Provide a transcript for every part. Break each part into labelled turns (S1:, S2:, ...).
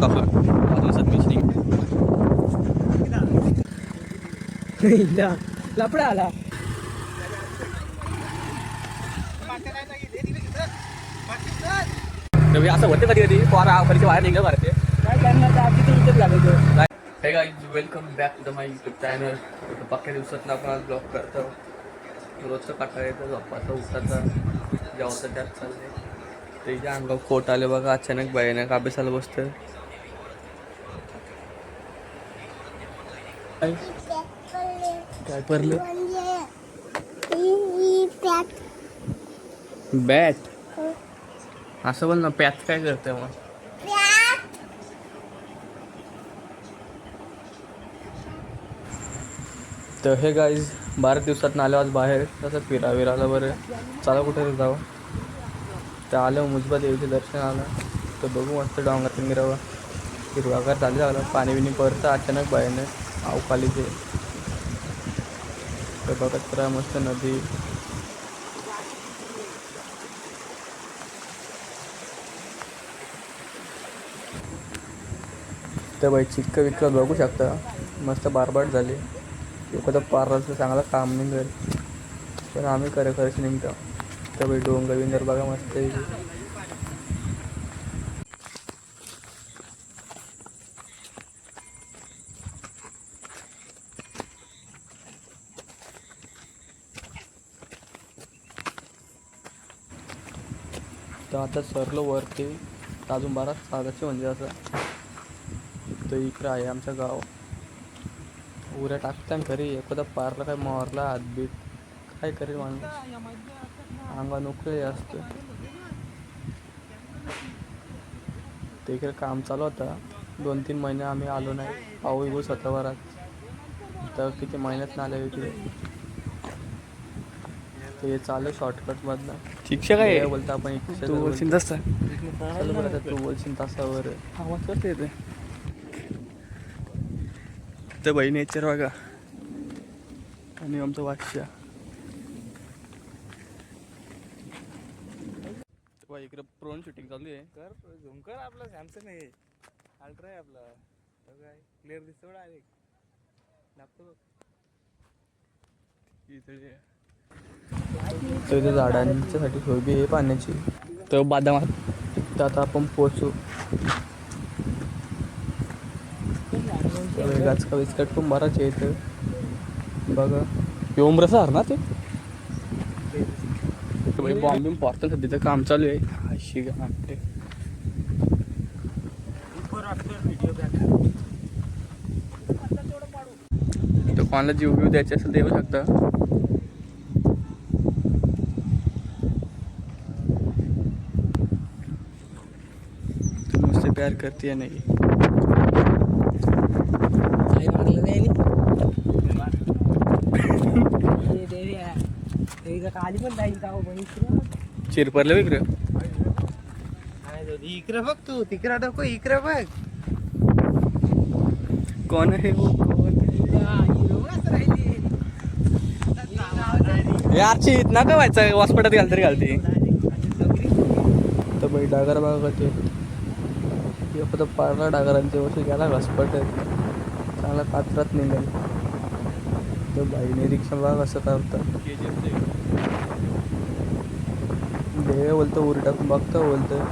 S1: काका पाच दिवसात मिशनिंग
S2: लपडा आला.
S1: असं होते कधी कधी. पोरा परीक्षा बाहेर
S2: काय इथेच लागायचं
S1: hey guys welcome back to the my YouTube channel पक्क्या दिवसात आपण आज ब्लॉग करतो रोजचं काटा येतं झोपाचं उठाचं जेवायचं त्यात चाललंय. त्याच्या अंगावर कोट आले बघा अचानक भयानक अभ्यासाला बसतं काय काय पडलं बॅट. असं बोल ना पॅच काय करते मग? तर हे गाईज बारा दिवसात आलो आज बाहेर तसं फिरा विराला बरं. चला कुठे जाऊ? जावं तर आलं मुजबा देवीचे दर्शन आलं. तर बघू मस्त डोंगरात मिरावं हिरवागार झाले झालं पाणी बिणी परतं अचानक बाहेरनं. अवकालीचे तर मस्त नदी. तर बाई चिक्क विक्क बघू शकता. मस्त बारबाट झाली. एखादं पार्लरचं चांगलं काम निघेल पण आम्ही खरं खरंच निघतो. तर बाई डोंगर विंदर बघा मस्त तर आता सरलो वरती अजून बारा साधाचे म्हणजे असं. तर इकडं आहे आमचं गाव. उऱ्या टाकताना घरी एखादा पारला काय मारला हातबीत. काय करेल माणूस? अंगा नोकरी असतो. ते इकडे काम चालू होतं. दोन तीन महिने आम्ही आलो नाही. पाऊस बिऊस होता बराच. तर किती महिन्यात नाही आले इकडे. ते चालू शॉर्टकट मधनं.
S2: शिक्षक आहे.
S1: बोलता आपण
S2: तू बोलशील तसं
S1: चल बरं आता तू बोलशील तासावर.
S2: आवाज करते येते
S1: तर बहीण नेचर बघा. आणि आमचं वाक्य इकडे प्रोन शूटिंग चालू आहे.
S2: कर झूम कर आपला सॅमसंग आहे. अल्ट्रा आहे आपला. काय क्लिअर दिसतो डायरेक्ट लागतो
S1: इथे तर इथे झाडांच्यासाठी सोय बी आहे पाण्याची. तर बादामात तर आता आपण पोचू गाचका बिस्कट पण बराच आहे इथं. बघा. ओमरस ना ते? बॉम्ब बिम सध्या सध्याचं काम चालू आहे. अशी वाटते तर कोणाला जीव बिव द्यायचे असेल देऊ शकता. प्यार करती है नहीं। चिरपरलं विक्रम
S2: इकडे बघ तू तिकडे नको इकडे बघ
S1: कौन है वो? कौन यार चीत नका व्हायचं हॉस्पिटल घाल तरी घालते तर बाई डागर बघा ते एखादं पारला डागरांचे वर्षी गेला घासपट चांगला कात्रात निघेल. तर बाईने रिक्षा बघा कसं करतं देव बोलतं उरी टाकून बघतं बोलतं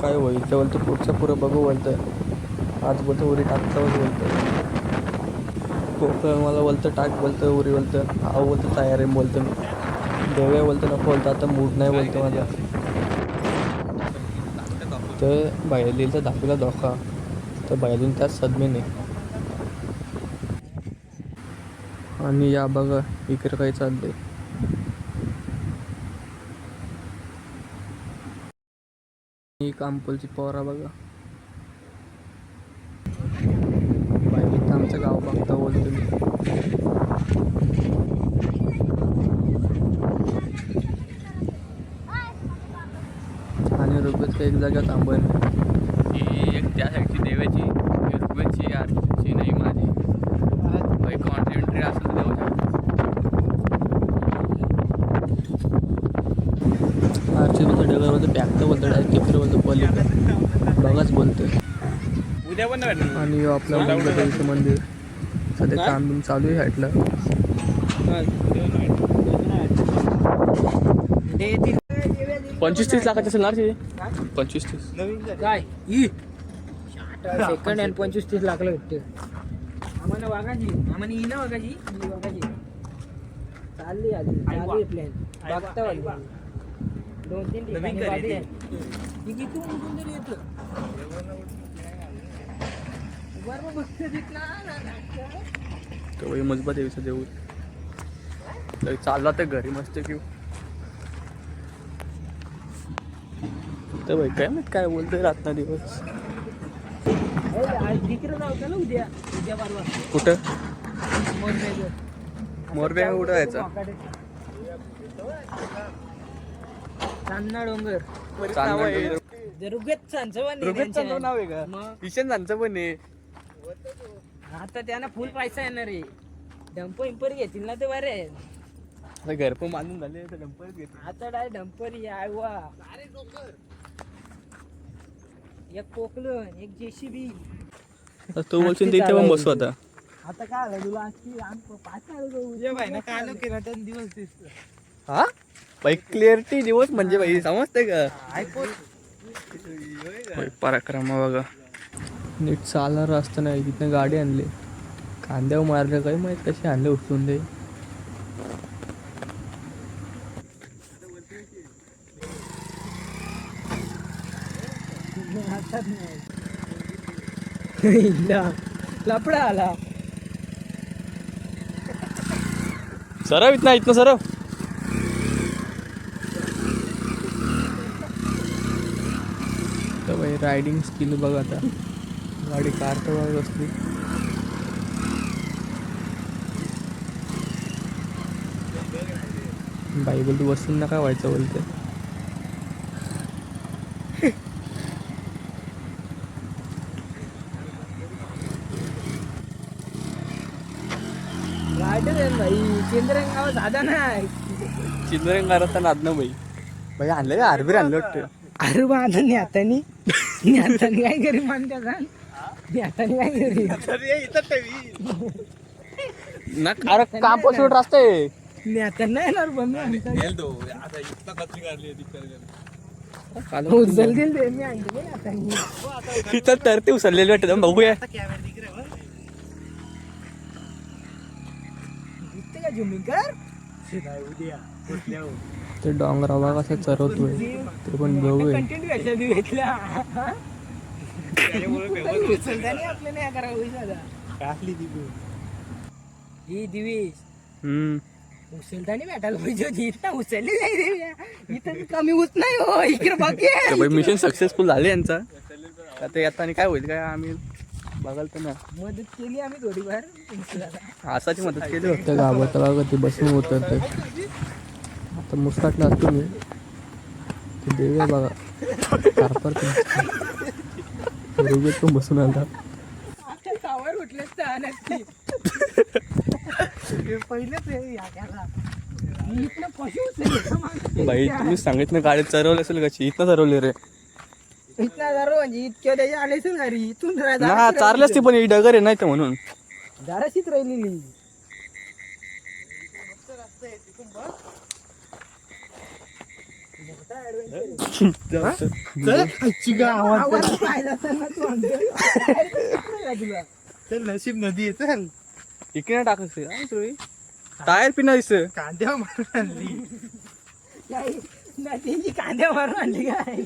S1: काय होईल? ते बोलतं पुढचं पुरं बघू बोलतं आज बोलतं उरी टाकतं बोलतं कोकण मला बोलतं टाक बोलतं उरी बोलतं आव बोलतं तयार आहे बोलतं मी देव्या बोलतं नको बोलतं. आता मूड नाही बोलतं माझा तर बाहेर दाखवला धोका. तर बाहेरून त्याच सदमेने आणि या बघा इकडे काही चाललंय. ही कामपोलची पोरा बघा बाई आमचं गाव बघता बोलतो मी आणि रुपयाचं एक जागा थांबन ही एक त्या साईडची देवाची आरची नाही माझी. काही कॉन्ट्री असेल तर देऊ शकतो. आरची बोलतो डगरमध्ये पॅक तर बोलतो डायरेक्ट बोलतो पलीकडे. बघाच बोलतो आणि आपलं मुंबईचं मंदिर. सध्या काम बिम चालू आहे हाटलं. पंचवीस तीस लाखाची असेल ना रे ती? पंचवीस तीस.
S3: काय? सेकंड हँड पंचवीस तीस लाखला भेटते आम्हाला वागायची आम्हाला ना वागायची ही वागायची चालली आधी चालली प्लॅन बघता वाली. दोन तीन ठिकाणी वाढले ही किती उंचून तरी येतं बरं बघते तिथला
S1: मजबूत आहे देऊ तर चालला तर घरी मस्त की. तर भाई काय माहीत काय बोलतोय रातना दिवस. कुठं?
S3: मोरबेगर.
S1: मोरबे कुठं जायचं?
S3: चांदणा डोंगर. रुगेत
S1: रुगेतचं नाव आहे का? ईशान त्यांचं पण आहे.
S3: आता त्यांना फुल पैसा येणार आहे. डंपर इंपर घेतील ना ते बरे.
S1: घर पण बांधून झाले तर डंपरच घेते
S3: आता डाय डंपर वा. एक पोकलं एक जेसीबी.
S1: आता तू बोलशील तिथे पण बसू आता.
S3: आता काय आलं तुला आणखी आम- पाच किराटन दिवस दिसतो
S1: हा? भाई क्लिअरिटी दिवस म्हणजे भाई समजते का? भाई पराक्रमा बघा. नीट चालणार रस्ता नाही तिथनं गाडी आणली. कांद्यावर मारलं काही माहीत कशी आणले
S3: लपडा आला.
S1: सरव इथनं इथनं सरव. तर भाई रायडिंग स्किल बघ आता. गाडी कार तर बघ असली. बाई बोलतो बसून नका व्हायचं बोलते
S3: भाई. गाव साधा नाही
S1: चिंदरे मारत नादनं बाई. भाई आणलं का? आरबीर आणलं वाटतं.
S3: अरे बा आता न्यातानी काय करी मानत्या सांग न्यातानी काय करी
S1: ना अरे कामपासून रस्ता आहे.
S3: न्याताना येणार पण
S1: काल
S3: उचलतील ते मी
S1: तिथं तर ते उचललेले वाटत बघूया
S3: दिसते का झुमिंग कर उद्या
S1: ते डोंगरावा कसा चरवतोय. ते पण
S3: कंटेंट उचलताना आपल्याला नाही करा दादा. ही दिवीस
S1: हम्म.
S3: उचलताना भेटायला पाहिजे होती. इथं उचलली नाही इथं कमी उच नाही हो. इकडे बाकी
S1: मिशन सक्सेसफुल झाले यांचा. आता येताना आणि काय होईल? काय आम्ही बघाल तर ना.
S3: मदत केली आम्ही थोडीफार.
S1: आसाची मदत केली होती. गावात बघा ते बसून होतं ते आता मुस्काटला असतो मी. ते देऊया बघा. कारपर रुगेत पण बसून आला
S3: उठले नक्की पहिलेच हे
S1: भाई तुम्ही सांगितलं गाडी चरवली असेल कशी इथनं चरवली रे.
S3: इथनं जरा म्हणजे इतक्या त्याच्या आले असेल घरी इथून जरा-
S1: ना चारली असती पण ही डगर आहे नाही तर म्हणून
S3: राहिली. जराशीच राहिलेली आवाज पाहिला असेल ना तू आमच्या. काय तुला?
S2: चल नशीब नदी आहे चल
S1: इकडे टाकायचं टायर पिना दिसत
S2: कांद्या मारून आणली
S3: नदीची कांद्या मारून आणली काय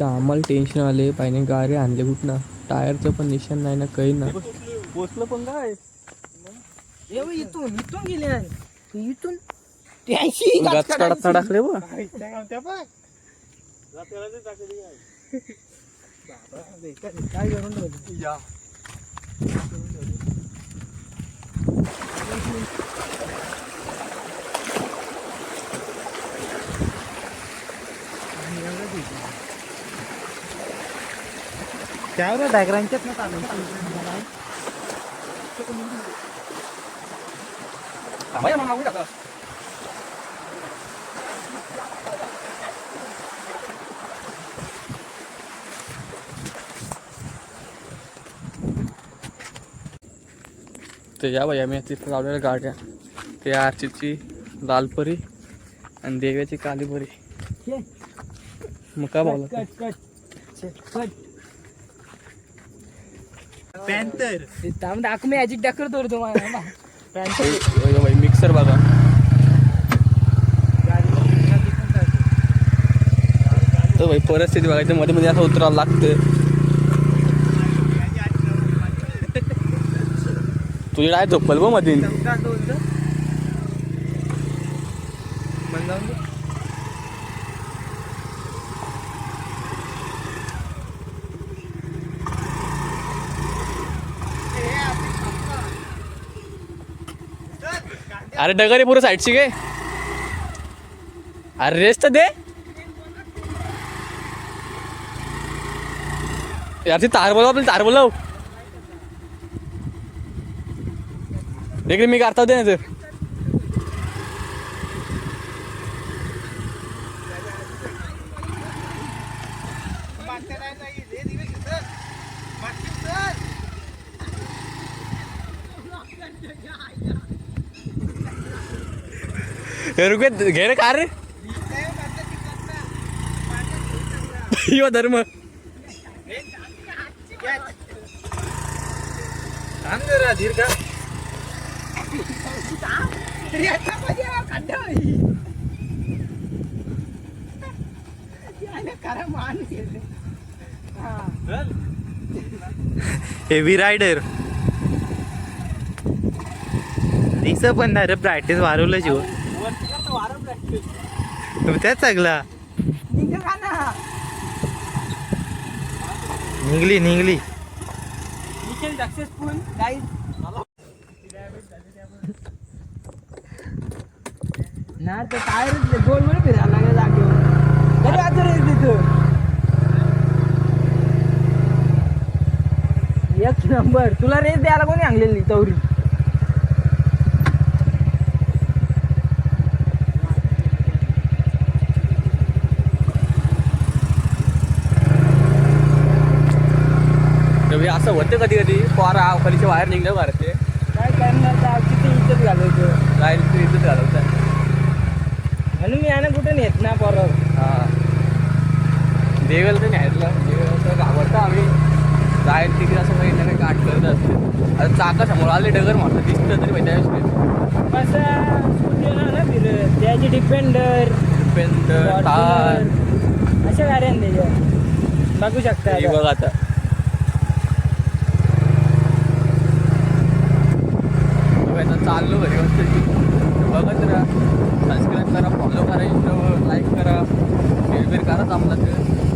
S1: तर आम्हाला टेन्शन आले पाहिजे गाडी आणले कुठनं? टायरचं पण निशाण नाही ना काही ना पोचलं पण काय?
S3: इथून इथून गेले. इथून? काय करून काय
S2: रे डायग्रामच्याच ना चालू
S4: या भाई आम्ही तिथं लावलेल्या गाड्या. ते आरचीची लालपरी आणि देव्याची कालीपरी. मग काय बोला
S2: पॅन्थर
S3: थांब दाखव मी तोड तुम्हाला ना पॅन्ट
S4: बाई मिक्सर बघा. तर बाई परिस्थिती बघायचं मध्ये मध्ये असं उतरावं लागतं तुझी काय झोपल बघमध्ये अरे डगरे पुरं साईडची गे अरे रेस तर दे. यार ती तार बोलाव आपली तार बोलाव. देखील मी काढता दे ना ते रुके घे रे कार रे. यो धर्म.
S2: धीर का? हेवी रायडर दिस पण ना रे प्रॅक्टिस वारवलं जीव. त्याच चांगला निघली निघली.
S3: सक्सेसफुल गाईज ना तर टायरच गोल गोल फिरायला लागला जागेवर. कधी आता रे तिथं? एक नंबर. तुला रेस द्यायला कोणी आणलेली तवरी
S4: तर असं होतं कधी कधी. पोरा खालीच्या बाहेर निघलं भारते
S3: काय करणार? किती इज्जत घालायचं
S4: जाईल तू इथं घालवतं
S3: म्हणून मी यानं कुठे नेत ना पोरावर
S4: हा. देवेल तर न्यायला देवेल तर घाबरतो आम्ही. जाईल तिकडे असं काही ना काही काट करत असते आता चाका समोर आले डगर मारतं. दिसतं तरी माहिती
S3: कसं त्याची डिपेंडर
S4: पेंटर तार.
S3: अशा गाड्या बघू शकता.
S4: बघ आता. बघ चाललो घरी वाजता बघत राहा. सबस्क्राईब करा फॉलो करा इंस्टावर लाईक करा. शेअर करा चांगला. ते